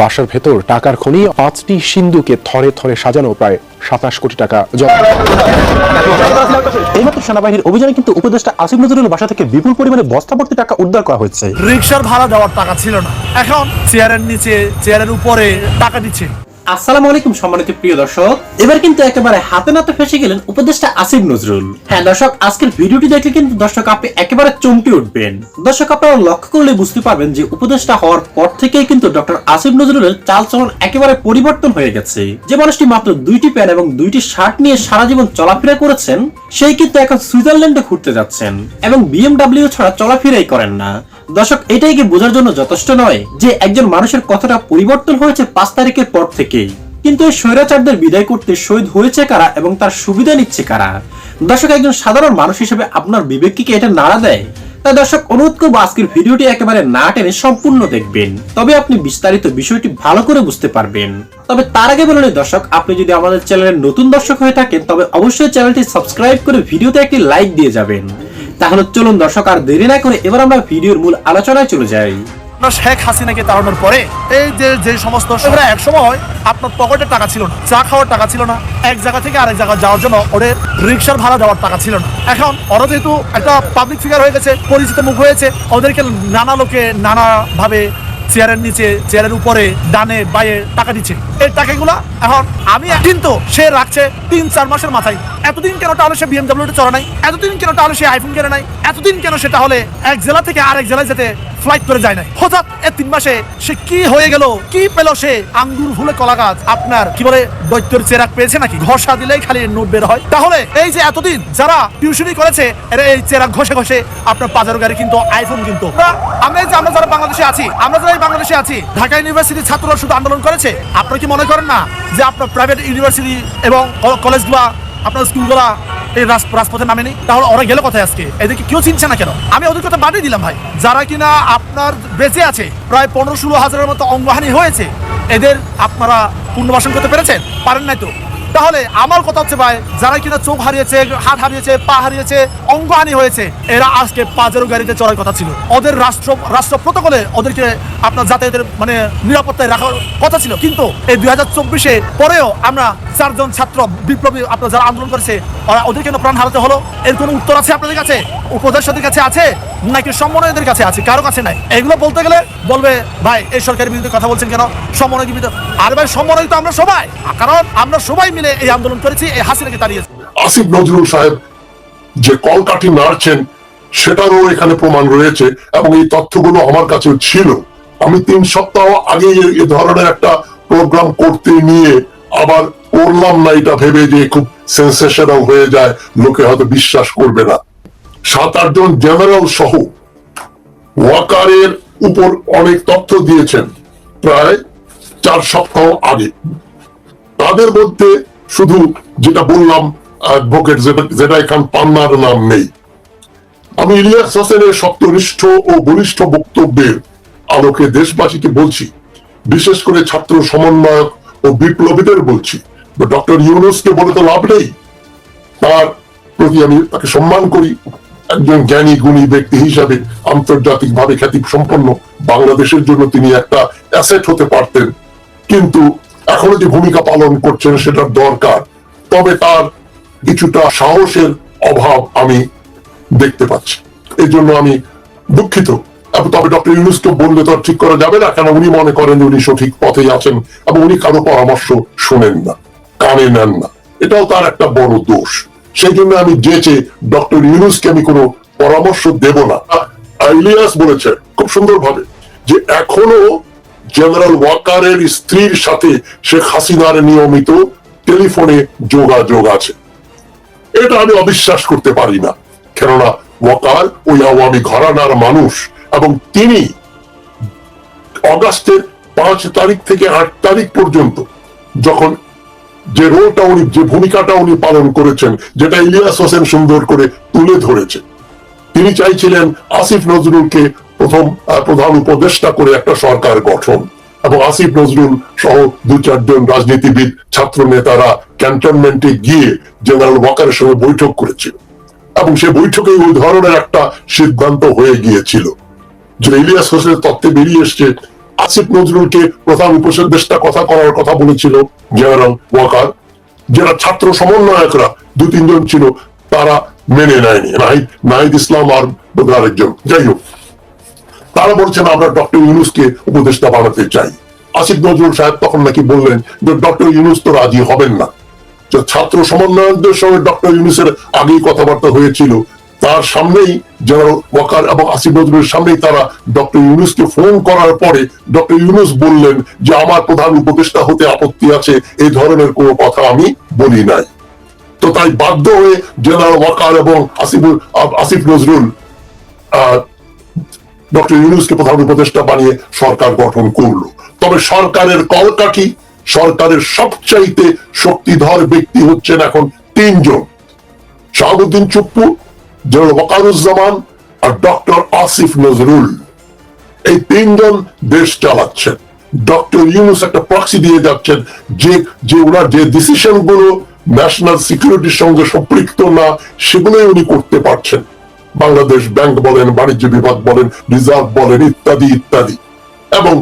বাসার ভেতর টাকার খনি পাঁচটি সিন্ধুকে থরে থরে সাজানো প্রায় সাতাশ কোটি টাকা এইমাত্র সেনাবাহিনীর অভিযানে কিন্তু উপদেষ্টা আসিফ নজরুল বাসা থেকে বিপুল পরিমাণে বস্তাভর্তি টাকা উদ্ধার করা হয়েছে রিক্সার ভাড়া দেওয়ার টাকা ছিল না। এখন চেয়ারের নিচে চেয়ারের উপরে টাকা দিচ্ছে। আসসালামু আলাইকুম সম্মানিত প্রিয় দর্শক। এবার কিন্তু একেবারে হাতে নাতে ফেসে গেলেন আসিফ নজরুল। হ্যাঁ দর্শক, আজকের ভিডিওটি দেখলে কিন্তু দর্শক আপনি একেবারে চমকে উঠবেন। দর্শক, আপনারা লক্ষ্য করলে বুঝতে পারবেন যে হওয়ার পর কিন্তু ডক্টর আসিফ নজরুলের একেবারে পরিবর্তন হয়ে গেছে। যে মানুষটি মাত্র দুইটি প্যান্ট এবং দুইটি শার্ট নিয়ে সারা জীবন চলাফেরা করেছেন, সেই কিন্তু এখন সুইজারল্যান্ডে ঘুরতে যাচ্ছেন এবং বিএমডাব্লিউ ছাড়া চলাফেরাই করেন না। দর্শক, এটাই কি বোঝার জন্য যথেষ্ট নয় যে একজন মানুষের কতটা পরিবর্তন হয়েছে পাঁচ তারিখের পর থেকেই? কিন্তু এই স্বৈরাচারদের বিদায় করতে শহীদ হয়েছে কারা এবং তার সুবিধা নিচ্ছে কারা? দর্শক, একজন সাধারণ মানুষ হিসেবে আপনার বিবেক কি এটা নাড়া দেয়? তাই দর্শক, অনুরোধ করব আজকের ভিডিওটি একেবারে না টেনে সম্পূর্ণ দেখবেন। তবে আপনি বিস্তারিত বিষয়টি ভালো করে বুঝতে পারবেন। তবে তার আগে বলুন দর্শক, আপনি যদি আমাদের চ্যানেলের নতুন দর্শক হয়ে থাকেন, তবে অবশ্যই চ্যানেলটি সাবস্ক্রাইব করে ভিডিওতে একটি লাইক দিয়ে যাবেন। তাহলে চলুন দর্শক, আর দেরি না করে এবার আমরা ভিডিওর মূল আলোচনায় চলে যাই। শেখ হাসিনাকে তাড়ানোর পরে এই যে যে সমস্ত এক সময়, আপনার পকেটে টাকা ছিল না, চা খাওয়ার টাকা ছিল না, এক জায়গা থেকে আরেক জায়গা যাওয়ার জন্য ওদের রিক্সার ভাড়া দেওয়ার টাকা ছিল না। এখন ওরা যেহেতু একটা পাবলিক ফিগার হয়ে গেছে, পরিচিত মুখ হয়েছে, ওদেরকে নানা লোকে নানা ভাবে চেয়ারের নিচে, চেয়ারের উপরে, ডানে বাইরে টাকা দিচ্ছে। এই টাকাগুলা এখন আমি, কিন্তু সে রাখছে তিন চার মাসের মাথায়। এতদিন কেন তাহলে সে বিএমডাব্লিউ চড়া নাই? এতদিন কেন তাহলে সে আইফোন কেনে নাই? এতদিন কেন সেটা হলে এক জেলা থেকে আরেক জেলায় যেতে ফ্লাইট করে যায় নাই? হঠাৎ এ তিন মাসে সে কি হয়ে গেল? কি পেল সে? আঙ্গুর ফুলে কলা গাছ। আপনার কি বলে, দৈত্যের চেরাক পেয়েছে নাকি? ঘষা দিলেই খালি নোট বের হয়। তাহলে এই যে এতদিন যারা টিউশনি করেছে, এরা এই চেরাক ঘষে ঘষে আপনার পাজারো গাড়ি কিন্তু আইফোন কিন্তু। আমরা- যে আমরা যারা বাংলাদেশে আছি, আমরা যারা এই বাংলাদেশে আছি, ঢাকা ইউনিভার্সিটির ছাত্ররা শুধু আন্দোলন করেছে? আপনারা কি মনে করেন না যে আপনার প্রাইভেট ইউনিভার্সিটি এবং কলেজগুলা আপনার স্কুলগুলা এই রাজ- রাজপথে নামেনি। তাহলে ওরা গেলে কোথায় আজকে? এদেরকে কেউ চিনছে না কেন? আমি ওদের কথা বাদই দিলাম ভাই। যারা কিনা আপনার বেঁচে আছে, প্রায় পনেরো ষোলো হাজারের মতো অঙ্গহানি হয়েছে, এদের আপনারা পুনর্বাসন করতে পেরেছেন? পারেন নাই তো? তাহলে আমার কথা হচ্ছে ভাই, যারা কিনা চোখ হারিয়েছে, হাত হারিয়েছে, পা হারিয়েছে, অঙ্গহানি হয়েছে, এরা আজকে পাঁচেরও গাড়িতে চড়ার কথা ছিল। ওদের রাষ্ট্র রাষ্ট্র প্রটোকলে ওদেরকে আপনার যাতায়াতের মানে নিরাপত্তায় রাখার কথা ছিল। কিন্তু এই দুই হাজার চব্বিশে পরেও আমরা চারজন ছাত্র বিপ্লবী আপনার যারা আন্দোলন করেছে, ওরা ওদের কেন প্রাণ হারাতে হলো? এর কোনো উত্তর আছে আপনাদের কাছে? উপদেষ্টাদের কাছে আছে? নাকি সমন্বয়দের কাছে আছে, কারও কাছে নাই। এগুলো বলতে গেলে বলবে, ভাই, এই সরকারের বিরুদ্ধে কথা বলছেন কেন? সমন্বয় বিরুদ্ধে? আর ভাই, সমন্বয় তো আমরা সবাই। কারণ আমরা সবাই মিলে এই আন্দোলন করেছি, এই হাসিনাকে তাড়িয়েছি। আসিফ নজরুল সাহেব যে কলকাঠি নাড়ছেন সেটারও এখানে প্রমাণ রয়েছে এবং এই তথ্যগুলো আমার কাছে ছিল। আমি তিন সপ্তাহ আগে এ- ধরনের একটা প্রোগ্রাম করতে নিয়ে আবার করলাম না, এটা ভেবে যে খুব সেন্সেশনাল হয়ে যায়, লোকে হয়তো বিশ্বাস করবে না। সাত আটজন জেনারেল সহ ওয়াকারের উপর অনেক তথ্য দিয়েছেন প্রায় চার সপ্তাহ আগে। তাদের মধ্যে শুধু যেটা বললাম অ্যাডভোকেট পান্নার নাম নেই। আমি ইলিয়াস হোসেনের ও বলিষ্ঠ বক্তব্যের আলোকে দেশবাসীকে বলছি, বিশেষ করে ছাত্র সমন্বয়ক ও বিপ্লবীদের বলছি ডক্টর ইউনুসকে বলে তো লাভ নেই। তার প্রতি আমি তাকে সম্মান করি। একজন জ্ঞানী গুণী ব্যক্তি হিসাবে আন্তর্জাতিক ভাবে খ্যাতি সম্পন্ন বাংলাদেশের জন্য তিনি একটা অ্যাসেট হতে পারতেন। কিন্তু এখনও যে ভূমিকা পালন করছেন সেটার দরকার। তবে তার কিছুটা সাহসের অভাব আমি দেখতে পাচ্ছি। এই জন্য আমি দুঃখিত। তবে ডক্টর ইউনুসকে বললে তো ঠিক করা যাবে না, কেন উনি মনে করেন উনি সঠিক পথেই আছেন এবং উনি কারও পরামর্শ শোনেন না, কানে নেন না। এটাও তার একটা বড় দোষ। সেই জন্য আমি যেচে ডক্টর ইউনুসকে আমি কোনো পরামর্শ দেব না। আ- ইলিয়াস বলেছে খুব সুন্দরভাবে যে এখনও জেনারেল ওয়াকারের স্ত্রীর সাথে শেখ হাসিনার নিয়মিত টেলিফোনে যোগাযোগ আছে। এটা আমি অবিশ্বাস করতে পারি না। কেননা ওয়াকার ওই আওয়ামী ঘরানার মানুষ এবং তিনি অগাস্টের পাঁচ তারিখ থেকে আট তারিখ পর্যন্ত যখন যে রোলটা উনি, যে ভূমিকাটা উনি পালন করেছেন, যেটা ইলিয়াস হোসেন সুন্দর করে তুলে ধরেছে তিনি চাইছিলেন আসিফ নজরুলকে প্রথম প্রধান উপদেষ্টা করে একটা সরকার গঠন। এবং আসিফ নজরুল সহ দু চারজন রাজনীতিবিদ ছাত্র নেতারা ক্যান্টনমেন্টে গিয়ে জেনারেল ওয়াকারের সঙ্গে বৈঠক করেছিল। এবং সে বৈঠকে ওই ধরনের একটা সিদ্ধান্ত হয়ে গিয়েছিল। যে ইলিয়াস হোসেনের তত্ত্বে বেরিয়ে এসছে আসিফ নজরুলকে প্রধান উপদেষ্টা কথা করার কথা বলেছিল জেনারেল ওয়াকার। যারা ছাত্র সমন্বয়করা দু তিনজন ছিল, তারা মেনে নেয়নি। নাহিদ নাহিদ ইসলাম আর বোধহয় আরেকজন যাই হোক, তারা বলছেন, আমরা ডক্টর ইউনুসকে উপদেষ্টা বানাতে চাই। আসিফ নজরুল সাহেব তখন নাকি বললেন যে, ডক্টর ইউনুস তো রাজি হবেন না। ছাত্র সমন্বয়কদের সঙ্গে ডক্টর ইউনুসের আগেই কথাবার্তা হয়েছিল। তার সামনেই জেনারেল ওয়াকার এবং আসিফ নজরুলের সামনেই তারা ডক্টর ইউনুসকে ফোন করার পরে ডক্টর ইউনুস বললেন যে, আমার প্রধান উপদেষ্টা হতে আপত্তি আছে এই ধরনের কোনো কথা আমি বলি নাই। তো তাই বাধ্য হয়ে জেনারেল ওয়াকার এবং আসিফুল, আসিফ নজরুল ডক্টর ইউনুসকে প্রধান উপদেষ্টা বানিয়ে সরকার গঠন করল। তবে সরকারের কলকাঠি সরকারের সবচাইতে শক্তিধর ব্যক্তি হচ্ছেন এখন তিনজন। শাহাবুদ্দিন চুপ্পু জেনারেল ওয়াকারুজ্জামান আর ডক্টর আসিফ নজরুল। এই তিনজন দেশ চালাচ্ছেন। ডক্টর ইউনুস একটা প্রক্সি দিয়ে যাচ্ছেন যে যে ওনার যে ডিসিশনগুলো ন্যাশনাল সিকিউরিটির সঙ্গে সম্পৃক্ত না, সেগুলোই উনি করতে পারছেন। বাংলাদেশ ব্যাংক বলেন, বাণিজ্য বিভাগ বলেন রিজার্ভ বলেন, ইত্যাদি ইত্যাদি। এবং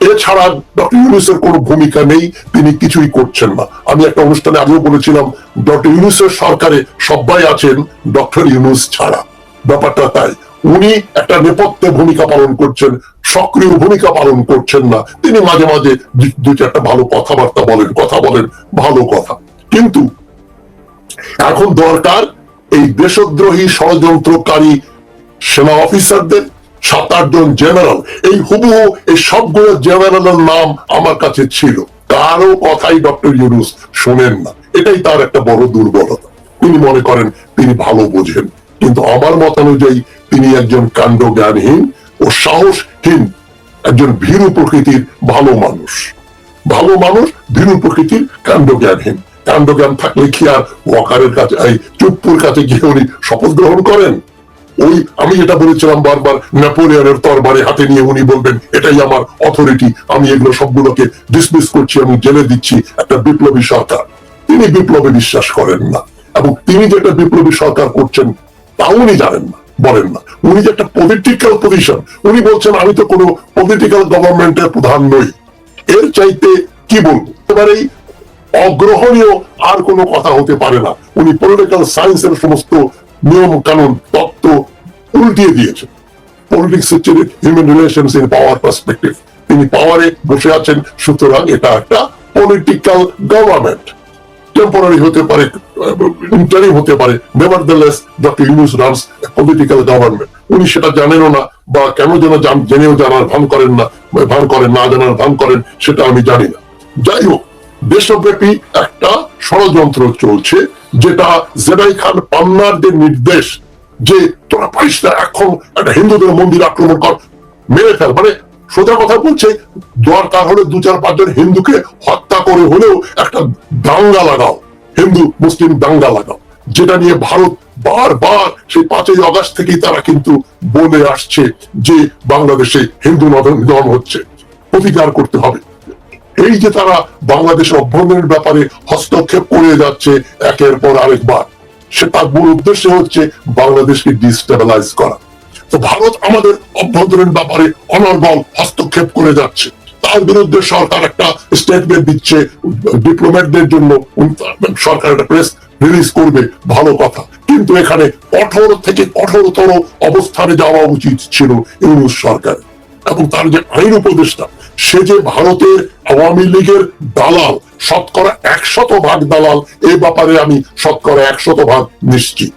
এছাড়া ডক্টর ইউনুসের কোনো ভূমিকা নেই, তিনি কিছুই করছেন না। আমি একটা অনুষ্ঠানে আগেও বলেছিলাম, ডক্টর ইউনুসের সরকারে সবাই আছেন, ডক্টর ইউনুস ছাড়া। ব্যাপারটা তাই। উনি একটা নেপথ্যে ভূমিকা পালন করছেন, সক্রিয় ভূমিকা পালন করছেন না। তিনি মাঝে মাঝে দু- চারটা ভালো কথাবার্তা বলেন, কথা বলেন, ভালো কথা। কিন্তু এখন দরকার এই দেশদ্রোহী ষড়যন্ত্রকারী সেনা অফিসারদের সাত আটজন জেনারেল। এই হুবহু এই সবগুলো জেনারেলের নাম আমার কাছে ছিল। কারও কথাই ডক্টর ইউনুস শোনেন না। এটাই তার একটা বড় দুর্বলতা। তিনি মনে করেন তিনি ভালো বোঝেন। কিন্তু আমার তিনি একজন কাণ্ড জ্ঞানহীন ও সাহসহীন একজন ভীরু প্রকৃতির ভালো মানুষ। ভালো মানুষ ভীরু প্রকৃতির কাণ্ড জ্ঞানহীন কাণ্ড জ্ঞান থাকলে কি আর ওয়াকারের কাছে, এই চুপ্পুর কাছে গিয়ে উনি শপথ গ্রহণ করেন? ওই, আমি যেটা বলেছিলাম বারবার, নেপোলিয়নের তরবারে হাতে নিয়ে উনি বলবেন, এটাই আমার অথরিটি আমি এগুলো সবগুলোকে ডিসমিস করছি, আমি জেলে দিচ্ছি একটা বিপ্লবী সরকার। তিনি বিপ্লবে বিশ্বাস করেন না, এবং তিনি যেটা বিপ্লবী সরকার করছেন তা উনি জানেন না, বলেন না। উনি যে একটা পলিটিক্যাল পজিশন উনি বলছেন, আমি তো কোনো পলিটিক্যাল গভর্নমেন্টের প্রধান নই। এর চাইতে কি বলব? এবারেই অগ্রহণীয় আর কোনো কথা হতে পারে না। উনি পলিটিক্যাল সায়েন্সের সমস্ত নিয়ম কানুন তত্ত্ব উল্টিয়ে দিয়েছেন পলিটিক্স হচ্ছে human relations in power perspective তিনি পাওয়ারে বসে আছেন, সুতরাং এটা একটা পলিটিক্যাল গভর্নমেন্ট টেম্পোরারি হতে পারে ইন্টারিম হতে পারে। Doctor Yunus runs political government উনি সেটা জানেনও না, বা কেন যেন জেনেও জানার ভান করেন না, ভান করেন, না জানার ভান করেন, সেটা আমি জানি না। যাই হোক, দেশব্যাপী একটা ষড়যন্ত্র চলছে, যেটা জেদাই খান পান্নারদের নির্দেশ, যে তোরা পারিস না এখন একটা হিন্দুদের মন্দির আক্রমণ কর, মেরে ফেল। মানে সোজা কথা বলছে, দরকার হলে দু চার পাঁচজন হিন্দুকে হত্যা করে হলেও একটা দাঙ্গা লাগাও, হিন্দু, মুসলিম দাঙ্গা লাগাও, যেটা নিয়ে ভারত বারবার সেই পাঁচই অগাস্ট থেকেই তারা কিন্তু বলে আসছে যে বাংলাদেশে হিন্দু নিধন হচ্ছে প্রতিকার করতে হবে। এই যে তারা বাংলাদেশ অভ্যন্তরীণ ব্যাপারে হস্তক্ষেপ করে যাচ্ছে একের পর আরেকবার, সে তার মূল উদ্দেশ্য হচ্ছে বাংলাদেশকে ডিস্টেবিলাইজ করা। তো ভারত আমাদের অভ্যন্তরীণ ব্যাপারে অনর্গল হস্তক্ষেপ করে যাচ্ছে। তার বিরুদ্ধে সরকার একটা স্টেটমেন্ট দিচ্ছে ডিপ্লোম্যাটদের জন্য সরকার একটা প্রেস রিলিজ করবে, ভালো কথা। কিন্তু এখানে কঠোর থেকে কঠোরতর অবস্থানে যাওয়া উচিত ছিল ইউনুস সরকার এবং তার যে আইন উপদেষ্টা সে যে ভারতের আওয়ামী লীগের দালাল, শতকরা একশত ভাগ দালাল এই ব্যাপারে আমি শতকরা একশত ভাগ নিশ্চিত।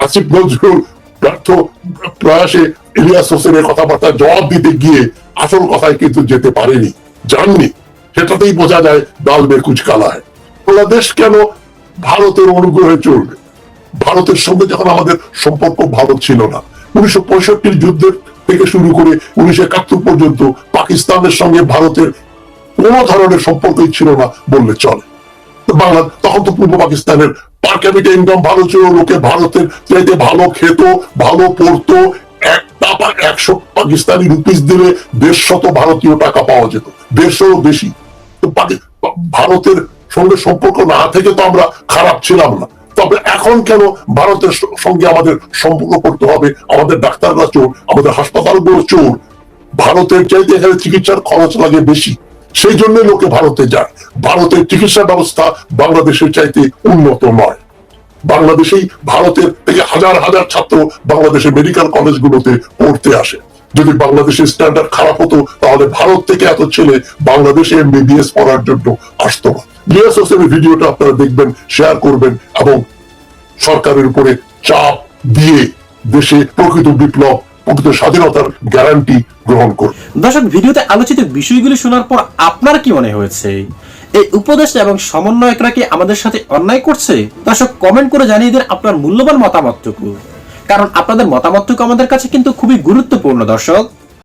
আসিফ নজরুল ব্যর্থ প্রয়াসে ইলিয়াস হোসেনের কথাবার্তা জবাব দিতে গিয়ে আসল কথায় কিন্তু যেতে পারেনি, জাননি। সেটাতেই বোঝা যায় ডাল মে কুচ কালা বাংলাদেশ কেন ভারতের অনুগ্রহে চলবে? ভারতের সঙ্গে যখন আমাদের সম্পর্ক ভালো ছিল না, উনিশশো পঁয়ষট্টির যুদ্ধের থেকে শুরু করে উনিশশো একাত্তর পর্যন্ত পাকিস্তানের সঙ্গে ভারতের কোন ধরনের সম্পর্কই ছিল না বললে চলে। বাংলা, তখন তো পূর্ব পাকিস্তানের পার ক্যাপিটা ইনকাম ভালো ছিল, লোকে ভারতের চাইতে ভালো খেত, ভালো পড়তো, এক টাকা একশো পাকিস্তানি রুপিস দিলে দেড়শত ভারতীয় টাকা পাওয়া যেত, দেড়শোরও বেশি। ভারতের সঙ্গে সম্পর্ক না থেকে তো আমরা খারাপ ছিলাম না। তবে এখন কেন ভারতের সঙ্গে আমাদের সম্পর্ক করতে হবে? আমাদের ডাক্তাররা চোর, আমাদের হাসপাতালগুলো চোর। ভারতের চাইতে এখানে চিকিৎসার খরচ লাগে বেশি, সেই জন্য লোকে ভারতে যায়। ভারতের চিকিৎসা ব্যবস্থা বাংলাদেশের চাইতে উন্নত নয়। বাংলাদেশেই ভারতের থেকে হাজার হাজার ছাত্র বাংলাদেশের মেডিকেল কলেজগুলোতে পড়তে আসে। যদি বাংলাদেশের স্ট্যান্ডার্ড খারাপ হতো, তাহলে ভারত থেকে এত ছেলে বাংলাদেশে এমবিবিএস পড়ার জন্য আসতো না। লিয়াস ভিডিওটা আপনারা দেখবেন শেয়ার করবেন এবং সরকারের উপরে চাপ দিয়ে দেশে প্রকৃত বিপ্লব, প্রকৃত স্বাধীনতার গ্যারান্টি গ্রহণ করবে। দর্শক, ভিডিওতে আলোচিত বিষয়গুলি শোনার পর আপনার কি মনে হয়েছে? এই উপদেষ্টা এবং সমন্বয়করা কি আমাদের সাথে অন্যায় করছে? দর্শক কমেন্ট করে জানিয়ে দিন আপনার মূল্যবান মতামতটুকু। কারণ আপনাদের মতামতটুকু আমাদের কাছে কিন্তু খুবই গুরুত্বপূর্ণ দর্শক।